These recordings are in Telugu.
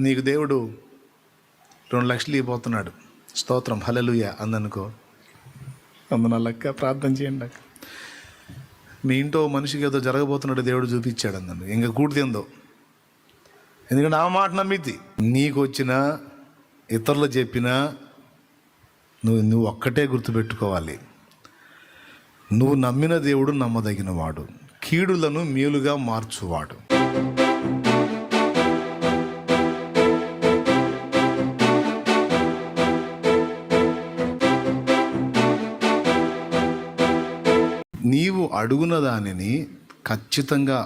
నీకు దేవుడు రెండు లక్షలు ఇవ్వబోతున్నాడు. స్తోత్రం. హలలుయ అందనుకో. అందున లెక్క ప్రార్థన చేయండి అక్క. మీ ఇంట్లో మనిషికి ఏదో జరగబోతున్నాడు దేవుడు చూపించాడు అందను. ఇంకా కూడితేందో ఎందుకంటే ఆ మాట నమ్మిద్ది. నీకు వచ్చిన ఇతరులు చెప్పినా నువ్వు నువ్వు ఒక్కటే గుర్తుపెట్టుకోవాలి. నువ్వు నమ్మిన దేవుడు నమ్మదగిన వాడు కీడులను మేలుగా మార్చువాడు. అడుగున దానిని ఖచ్చితంగా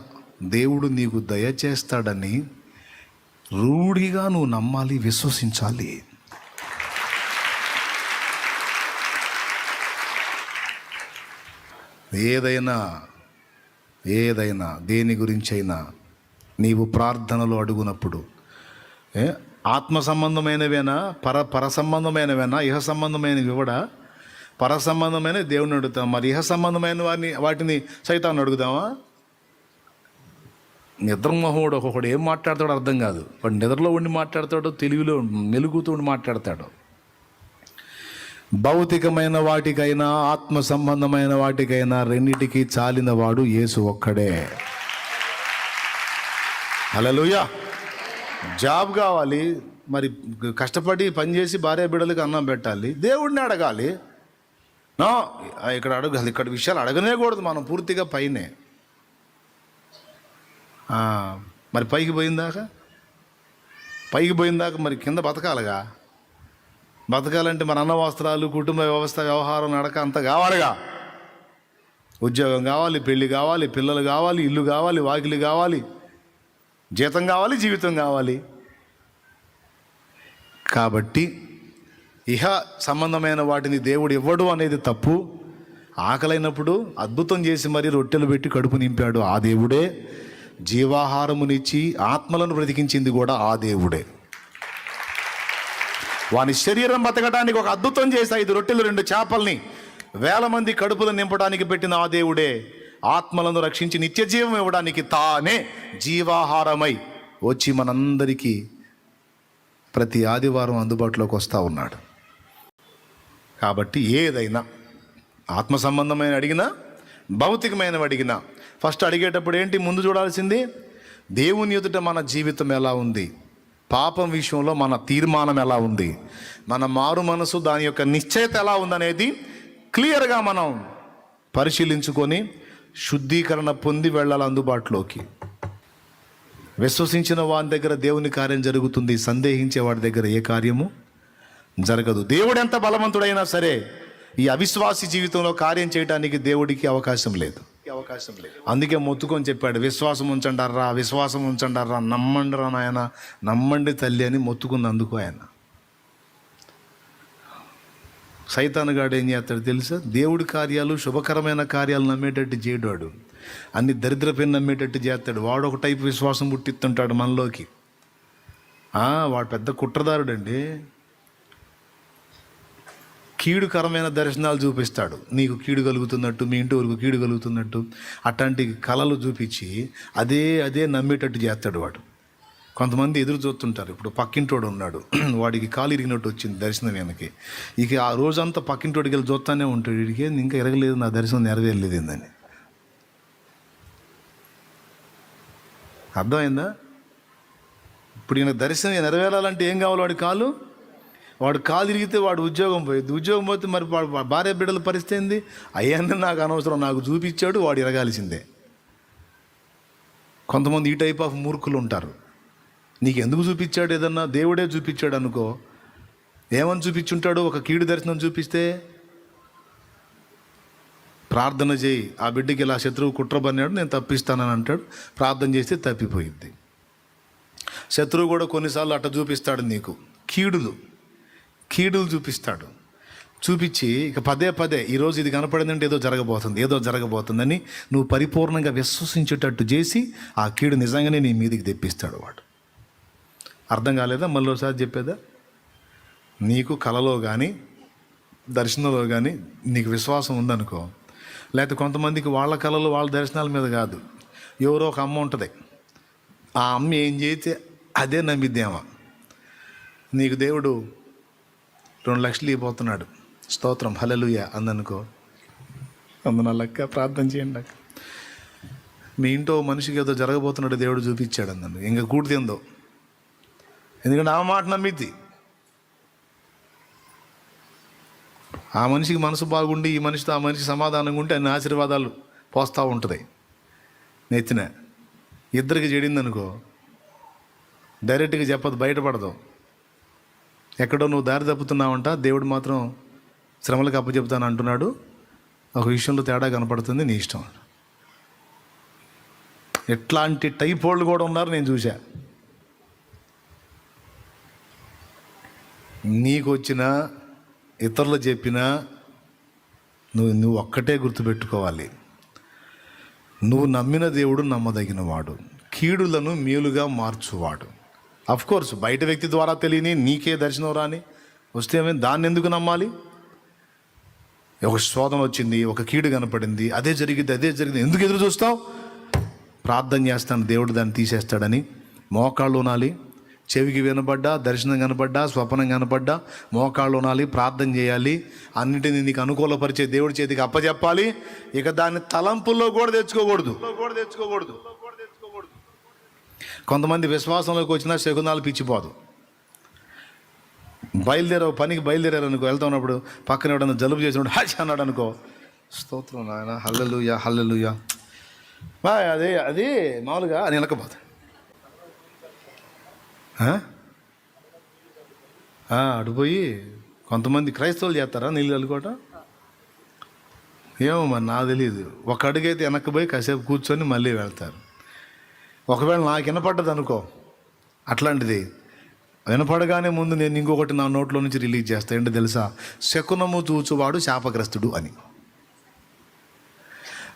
దేవుడు నీకు దయచేస్తాడని రూఢిగా నువ్వు నమ్మాలి విశ్వసించాలి. ఏదైనా ఏదైనా దేని గురించి అయినా నీవు ప్రార్థనలు అడుగునప్పుడు ఏ ఆత్మ సంబంధమైనవేనా పర పర సంబంధమైనవేనా ఇహ సంబంధమైనవి కూడా పర సంబంధమైన దేవుని అడుగుతాం. మరి ఇహ సంబంధమైన వారిని వాటిని సైతాన్ని అడుగుదామా నిద్రమోహముడు ఒక్కొక్కడు ఏం మాట్లాడతాడో అర్థం కాదు. వాడు నిద్రలో ఉండి మాట్లాడతాడో తెలివిలో మెలుగుతూ ఉండి మాట్లాడతాడు. భౌతికమైన వాటికైనా ఆత్మ సంబంధమైన వాటికైనా రెండిటికి చాలిన వాడు యేసు ఒక్కడే. హలోయ జాబ్ కావాలి మరి కష్టపడి పనిచేసి భార్య బిడ్డలకు అన్నం పెట్టాలి దేవుడిని అడగాలి. నో ఇక్కడ అడుగు ఇక్కడ విషయాలు అడగనేకూడదు మనం పూర్తిగా పైనే. మరి పైకి పోయిందాక? పైకి పోయిందాక మరి కింద బతకాలిగా? బతకాలంటే మన అన్న వస్త్రాలు కుటుంబ వ్యవస్థ వ్యవహారం నడక అంత కావాలిగా? ఉద్యోగం కావాలి పెళ్ళి కావాలి పిల్లలు కావాలి ఇల్లు కావాలి వాకిలి కావాలి జీతం కావాలి జీవితం కావాలి. కాబట్టి ఇహ సంబంధమైన వాటిని దేవుడు ఇవ్వడు అనేది తప్పు. ఆకలైనప్పుడు అద్భుతం చేసి మరీ రొట్టెలు పెట్టి కడుపు నింపాడు ఆ దేవుడే. జీవాహారమునిచ్చి ఆత్మలను బ్రతికించింది కూడా ఆ దేవుడే. వాని శరీరం బతకడానికి ఒక అద్భుతం చేసి ఐదు రొట్టెలు రెండు చేపల్ని వేల మంది కడుపులు నింపడానికి పెట్టిన ఆ దేవుడే ఆత్మలను రక్షించి నిత్య జీవం ఇవ్వడానికి తానే జీవాహారమై వచ్చి మనందరికీ ప్రతి ఆదివారం అందుబాటులోకి వస్తూ ఉన్నాడు. కాబట్టి ఏదైనా ఆత్మ సంబంధమైన అడిగినా భౌతికమైనవి అడిగినా ఫస్ట్ అడిగేటప్పుడు ఏంటి? ముందు చూడాల్సింది దేవుని ఎదుట మన జీవితం ఎలా ఉంది? పాపం విషయంలో మన తీర్మానం ఎలా ఉంది? మన మారు మనసు దాని యొక్క నిశ్చయత ఎలా ఉందనేది క్లియర్గా మనం పరిశీలించుకొని శుద్ధీకరణ పొంది వెళ్ళాలి అందుబాటులోకి. విశ్వసించిన వాని దగ్గర దేవుని కార్యం జరుగుతుంది సందేహించే వాడి దగ్గర ఏ కార్యము? జరగదు. దేవుడు ఎంత బలవంతుడైనా సరే ఈ అవిశ్వాసి జీవితంలో కార్యం చేయడానికి దేవుడికి అవకాశం లేదు. అవకాశం లేదు అందుకే మొత్తుకొని చెప్పాడు విశ్వాసం ఉంచండారా విశ్వాసం ఉంచండారా నమ్మండి రా నాయన నమ్మండి తల్లి అని మొత్తుకుంది అందుకు ఆయన సైతానుగాడు ఏం చేస్తాడు తెలుసా? దేవుడి కార్యాలు శుభకరమైన కార్యాలు నమ్మేటట్టు చేయడు వాడు. అన్ని దరిద్రపైన నమ్మేటట్టు చేస్తాడు. వాడు ఒక టైపు విశ్వాసం పుట్టిస్తుంటాడు మనలోకి. వాడు పెద్ద కుట్రదారుడండి. కీడుకరమైన దర్శనాలు చూపిస్తాడు. నీకు కీడు కలుగుతున్నట్టు మీ ఇంటి వరకు కీడు కలుగుతున్నట్టు అట్లాంటి కళలు చూపించి అదే అదే నమ్మేటట్టు చేస్తాడు వాడు. కొంతమంది ఎదురు చూస్తుంటారు. ఇప్పుడు పక్కింటోడు ఉన్నాడు. వాడికి కాలు ఇరిగినట్టు వచ్చింది దర్శనం వెనక్కి ఇక ఆ రోజంతా పక్కింటోడికి వెళ్ళి చూస్తానే ఉంటాడు. వీడికి ఇంకా ఎరగలేదు నా దర్శనం నెరవేరలేదు ఏందని. అర్థమైందా? ఇప్పుడు ఈయన దర్శనం నెరవేరాలంటే ఏం కావాలి వాడి కాలు? వాడు కాలు తిరిగితే వాడు ఉద్యోగం పోయింది. ఉద్యోగం పోతే మరి వాడు భార్య బిడ్డల పరిస్థితి ఏంది? అయ్యన్న నాకు అనవసరం నాకు చూపించాడు వాడు ఎరగాల్సిందే కొంతమంది ఈ టైప్ ఆఫ్ మూర్ఖులు ఉంటారు. నీకు ఎందుకు చూపించాడు ఏదన్నా? దేవుడే చూపించాడు అనుకో. ఏమని చూపించుంటాడు ఒక కీడు దర్శనం చూపిస్తే ప్రార్థన చేయి. ఆ బిడ్డకి ఇలా శత్రువు కుట్ర పన్నాడు నేను తప్పిస్తానని అంటాడు. ప్రార్థన చేస్తే తప్పిపోయింది శత్రువు కూడా కొన్నిసార్లు అట్ట చూపిస్తాడు నీకు. కీడులు. కీడులు చూపిస్తాడు. చూపించి ఇక పదే పదే ఈరోజు ఇది కనపడిందంటే ఏదో జరగబోతుంది ఏదో జరగబోతుందని నువ్వు పరిపూర్ణంగా విశ్వసించేటట్టు చేసి ఆ కీడు నిజంగానే నీ మీదికి తెప్పిస్తాడు వాడు. అర్థం కాలేదా? మళ్ళీ ఒకసారి చెప్పేదా? నీకు కలలో కానీ దర్శనంలో కానీ నీకు విశ్వాసం ఉందనుకో లేకపోతే కొంతమందికి వాళ్ళ కళలు వాళ్ళ దర్శనాల మీద కాదు. ఎవరో ఒక అమ్మ ఉంటుంది. ఆ అమ్మ ఏం చేస్తే అదే నమ్మిద్దేమా నీకు దేవుడు రెండు లక్షలు ఇవ్వబోతున్నాడు. స్తోత్రం. హలలుయ అందనుకో. అందున లెక్క ప్రార్థన చేయండి అక్క. మీ ఇంట్లో మనిషికి ఏదో జరగబోతున్నాడు దేవుడు చూపించాడు అందను ఇంకా కూడితేందో ఎందుకంటే ఆ మాట నమ్మిద్ది. ఆ మనిషికి మనసు బాగుండి ఈ మనిషితో ఆ మనిషి సమాధానంగా ఉంటే అన్ని ఆశీర్వాదాలు పోస్తూ ఉంటుంది. నెత్తిన. ఇద్దరికి చెడిందనుకో. డైరెక్ట్గా చెప్పదు బయటపడదు. ఎక్కడో నువ్వు దారి తప్పుతున్నావంట దేవుడు మాత్రం శ్రమలకు అప్పచెప్తాను అంటున్నాడు. ఒక విషయంలో తేడా కనపడుతుంది నీ ఇష్టం ఎట్లాంటి టైప్ వాళ్ళు కూడా ఉన్నారు నేను చూసా నీకు వచ్చిన ఇతరులు చెప్పినా నువ్వు నువ్వు ఒక్కటే గుర్తుపెట్టుకోవాలి. నువ్వు నమ్మిన దేవుడు నమ్మదగిన వాడు కీడులను మేలుగా మార్చువాడు. అఫ్ కోర్స్ బయట వ్యక్తి ద్వారా తెలియని నీకే దర్శనం రాని వస్తే దాన్ని ఎందుకు నమ్మాలి? ఒక శోధన వచ్చింది ఒక కీడు కనపడింది అదే జరిగింది అదే జరిగింది. ఎందుకు ఎదురు చూస్తావు? ప్రార్థన చేస్తాను దేవుడు దాన్ని తీసేస్తాడని. మోకాళ్ళు ఉనాలి చెవికి వినబడ్డా దర్శనం కనపడ్డా స్వప్నం కనపడ్డా మోకాళ్ళు ఉనాలి ప్రార్థన చేయాలి. అన్నిటిని నీకు అనుకూలపరిచే దేవుడి చేతికి అప్పచెప్పాలి ఇక దాన్ని తలంపుల్లో కూడా తెచ్చుకోకూడదు కూడా తెచ్చుకోకూడదు. కొంతమంది విశ్వాసంలోకి వచ్చినా శకునాలు పిచ్చిపోదు. బయలుదేరావు పనికి బయలుదేరారు అనుకో వెళ్తా ఉన్నప్పుడు పక్కన ఎవడన్నా జలుబు చేసినప్పుడు హచ్ అన్నాడు అనుకో స్తోత్రం నాయన హల్లెలూయా హల్లెలూయా. బా అదే అది మామూలుగా అని వెనకపోతుంది అడిపోయి కొంతమంది క్రైస్తవులు చేస్తారా నీళ్ళు చల్లుకోవటం? ఏమో మరి నాకు తెలియదు. ఒక అడుగైతే వెనక్కి పోయి కాసేపు కూర్చొని మళ్ళీ వెళ్తారు. ఒకవేళ నాకు వినపడ్డది అనుకో. అట్లాంటిది. వినపడగానే ముందు నేను ఇంకొకటి నా నోట్లో నుంచి రిలీజ్ చేస్తా. ఏంటో తెలుసా? శకునము చూచువాడు శాపగ్రస్తుడు అని.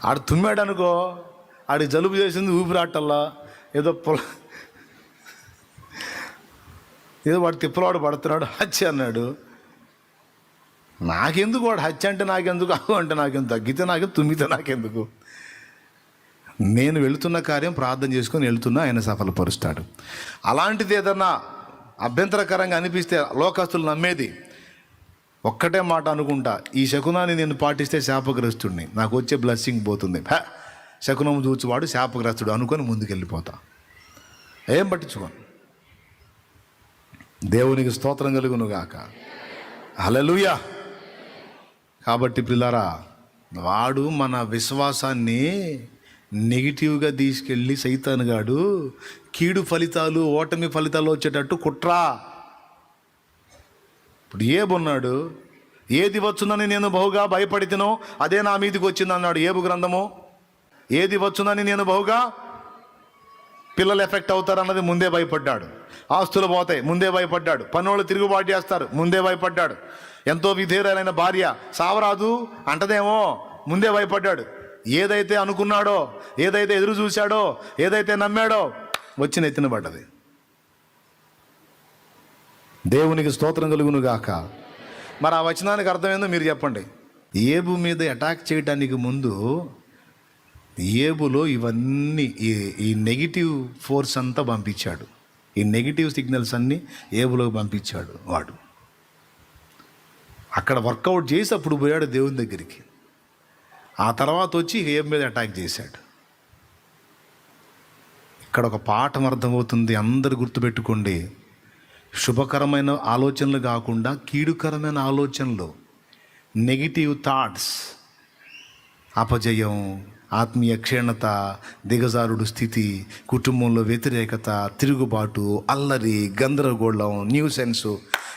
ఆడు తుమ్మాడు అనుకో ఆడి జలుబు చేసింది ఊపిరాటల్లా. ఏదో పొల ఏదో వాడు తిప్పలవాడు పడుతున్నాడు. హత్య అన్నాడు. నాకెందుకు వాడు హత్య అంటే నాకెందుకు? అవు అంటే నాకెందుకు? తగ్గితే నాకెందుకు? తుమ్మితే నాకెందుకు? నేను వెళుతున్న కార్యం ప్రార్థన చేసుకొని వెళుతున్నా ఆయన సఫలపరుస్తాడు. అలాంటిది ఏదన్నా అభ్యంతరకరంగా అనిపిస్తే లోకస్తులు నమ్మేది ఒక్కటే మాట అనుకుంటా ఈ శకునాన్ని నేను పాటిస్తే శాపగ్రస్తుడిని నాకు వచ్చే బ్లెస్సింగ్ పోతుంది. హ శకునం చూచువాడు శాపగ్రస్తుడు అనుకొని ముందుకెళ్ళిపోతా. ఏం పట్టించుకోను. దేవునికి స్తోత్రం కలుగును గాక హలలుయా కాబట్టి పిల్లరా వాడు మన విశ్వాసాన్ని నెగిటివ్గా తీసుకెళ్ళి సైతానుగాడు కీడు ఫలితాలు ఓటమి ఫలితాలు వచ్చేటట్టు కుట్రా. ఇప్పుడు ఏబున్నాడు ఏది వచ్చునని నేను బహుగా భయపడితేనో అదే నా మీదికి వచ్చింది అన్నాడు ఏబు గ్రంథము. ఏది వచ్చునని నేను బహుగా పిల్లలు ఎఫెక్ట్ అవుతారన్నది ముందే భయపడ్డాడు. ఆస్తులు పోతాయి ముందే భయపడ్డాడు. పన్నోళ్ళు తిరుగుబాటు చేస్తారు ముందే భయపడ్డాడు. ఎంతో విధేయురాలైన భార్య సావరాదు అంటదేమో ముందే భయపడ్డాడు. ఏదైతే అనుకున్నాడో ఏదైతే ఎదురు చూశాడో ఏదైతే నమ్మాడో వచ్చి నెత్తిన పడ్డది. దేవునికి స్తోత్రం కలుగును గాక. మరి ఆ వచనానికి అర్థమైందో మీరు చెప్పండి. ఏబు మీద అటాక్ చేయడానికి ముందు ఏబులో ఇవన్నీ ఈ ఈ నెగిటివ్ ఫోర్స్ అంతా పంపించాడు. ఈ నెగిటివ్ సిగ్నల్స్ అన్నీ ఏబులోకి పంపించాడు వాడు. అక్కడ వర్కౌట్ చేసి అప్పుడు పోయాడు దేవుని దగ్గరికి. ఆ తర్వాత వచ్చి ఏబు మీద అటాక్ చేశాడు. ఇక్కడ ఒక పాఠం అర్థమవుతుంది. అందరు గుర్తుపెట్టుకోండి. శుభకరమైన ఆలోచనలు కాకుండా కీడుకరమైన ఆలోచనలు. నెగిటివ్ థాట్స్ అపజయం ఆత్మీయ క్షీణత దిగజారుడు స్థితి కుటుంబంలో వ్యతిరేకత తిరుగుబాటు అల్లరి గందరగోళం న్యూసెన్స్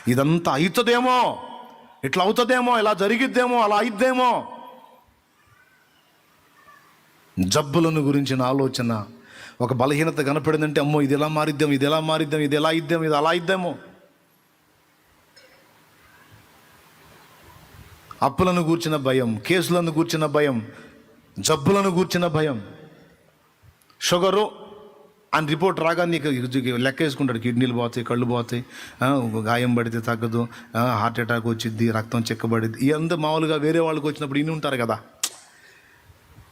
ఇదంతా అవుతుందేమో? ఇట్లా అవుతుందేమో? ఇలా జరిగిద్దేమో? అలా అయిద్దేమో? జబ్బులను గురించిన ఆలోచన ఒక బలహీనత కనపడిందంటే అమ్మో ఇది ఎలా మారిద్దాం ఇది ఎలా మారిద్దాం ఇది ఎలా ఇద్దాం ఇది అలా ఇద్దామో అప్పులను కూర్చిన భయం కేసులను కూర్చిన భయం జబ్బులను కూర్చిన భయం. షుగరు అని రిపోర్ట్ రాగా నీకు లెక్క వేసుకుంటాడు కిడ్నీలు పోతాయి కళ్ళు పోతాయి గాయం పడితే తగ్గదు హార్ట్ అటాక్ వచ్చింది రక్తం చెక్కబడిద్ది ఇదంతా మామూలుగా వేరే వాళ్ళకి వచ్చినప్పుడు ఇన్ని ఉంటారు కదా.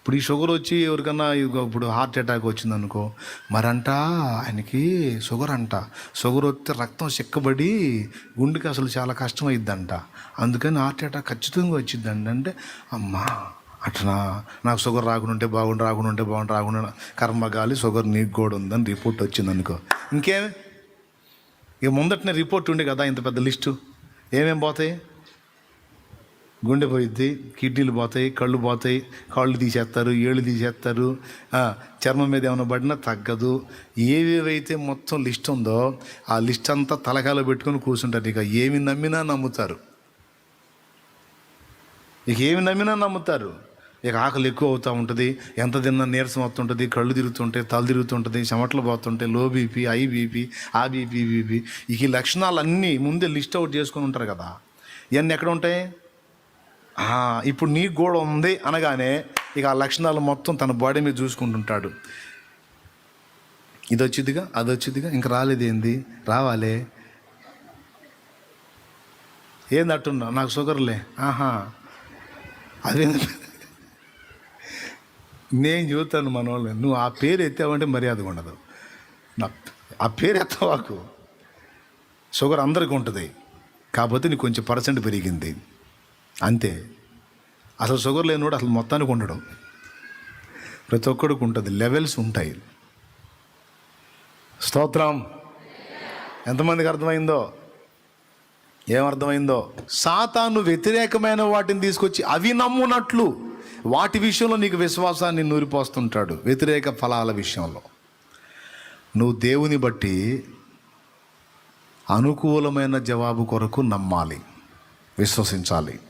ఇప్పుడు ఈ షుగర్ వచ్చి ఎవరికన్నా ఇప్పుడు హార్ట్ అటాక్ వచ్చింది అనుకో మరంట ఆయనకి షుగర్ అంట. షుగర్ వస్తే రక్తం చిక్కబడి గుండెకి అసలు చాలా కష్టం అయిద్దంట అందుకని హార్ట్ అటాక్ ఖచ్చితంగా వచ్చిందండి అంటే అమ్మా అట్లా నాకు షుగర్ రాకుండా బాగుండు రాకుండా ఉంటే బాగుండు. రాకుండా కర్మగాలి షుగర్ నీకు కూడా ఉందని రిపోర్ట్ వచ్చింది అనుకో ఇంకేం ఇక ముందటనే రిపోర్ట్ ఉండే కదా ఇంత పెద్ద లిస్టు. ఏమేం పోతాయి? గుండె పోయిద్ది కిడ్నీలు పోతాయి కళ్ళు పోతాయి కాళ్ళు తీసేస్తారు ఏళ్ళు తీసేస్తారు. చర్మం మీద ఏమైనా పడినా తగ్గదు. ఏవేవైతే మొత్తం లిస్ట్ ఉందో ఆ లిస్ట్ అంతా తలకాయలో పెట్టుకొని కూర్చుంటారు. ఇక ఏమి నమ్మినా నమ్ముతారు. ఇక ఏమి నమ్మినా నమ్ముతారు. ఇక ఆకలి ఎక్కువ అవుతూ ఉంటుంది. ఎంత తిన్నా నీరసం వస్తుంటుంది. కళ్ళు తిరుగుతుంటాయి తల తిరుగుతుంటుంది. చెమటలు పోతుంటాయి లో బీపీ ఐ బీపీ ఆ బీపీ బీపీ. ఇక ఈ లక్షణాలన్నీ ముందే లిస్ట్ అవుట్ చేసుకొని ఉంటారు కదా. ఇవన్నీ ఎక్కడ ఉంటాయి? ఇప్పుడు నీకు కూడా ఉంది అనగానే ఇక ఆ లక్షణాలు మొత్తం తన బాడీ మీద చూసుకుంటుంటాడు. ఇది వచ్చిందిగా అది వచ్చిందిగా ఇంక రాలేదేంది? రావాలే. ఏంది అట్టున్నా నాకు షుగర్లే. ఆహా. అదే నేను చూస్తాను మన వాళ్ళని నువ్వు ఆ పేరు ఎత్తావంటే మర్యాద ఉండదు. నా ఆ పేరు ఎత్తవాకు. షుగర్ అందరికీ ఉంటుంది. కాకపోతే నీకు కొంచెం పర్సెంట్ పెరిగింది. అంతే. అసలు షుగర్ లేనివాడు అసలు మొత్తానికి ఉండడం. ప్రతి ఒక్కడికి ఉంటుంది. లెవెల్స్ ఉంటాయి. స్తోత్రం. ఎంతమందికి అర్థమైందో? ఏమర్థమైందో సాతాను వ్యతిరేకమైన వాటిని తీసుకొచ్చి అవి నమ్మునట్లు వాటి విషయంలో నీకు విశ్వాసాన్ని నూరిపోస్తుంటాడు వ్యతిరేక ఫలాల విషయంలో. నువ్వు దేవుని బట్టి అనుకూలమైన జవాబు కొరకు నమ్మాలి. విశ్వసించాలి.